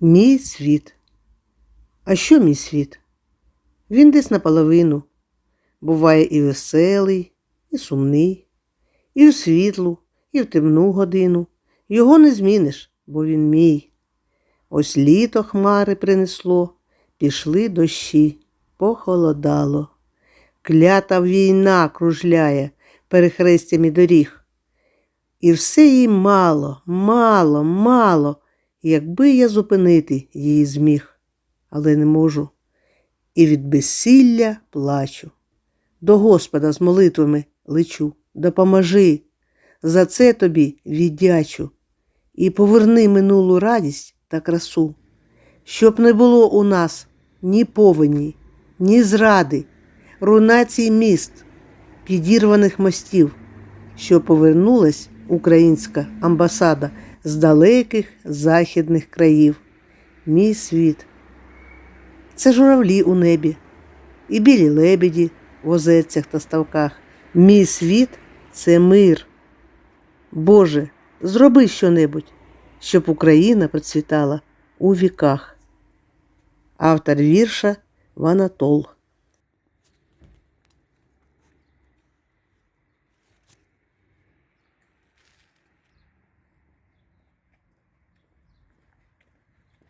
Мій світ. А що мій світ? Він десь наполовину. Буває і веселий, і сумний, і в світлу, і в темну годину. Його не зміниш, бо він мій. Ось літо хмари принесло, пішли дощі, похолодало. Клята війна кружляє перехрестями доріг. І все їй мало, мало, мало, якби я зупинити її зміг, але не можу. І від безсилля плачу. До Господа з молитвами лечу, допоможи, за це тобі віддячу. І поверни минулу радість та красу, щоб не було у нас ні повені, ні зради, руйнації міст, підірваних мостів, що повернулась українська амбасада з далеких західних країв. Мій світ. Це журавлі у небі, і білі лебеді в озерцях та ставках. Мій світ це мир. Боже, зроби щонебудь, щоб Україна процвітала у віках. Автор вірша Ванатол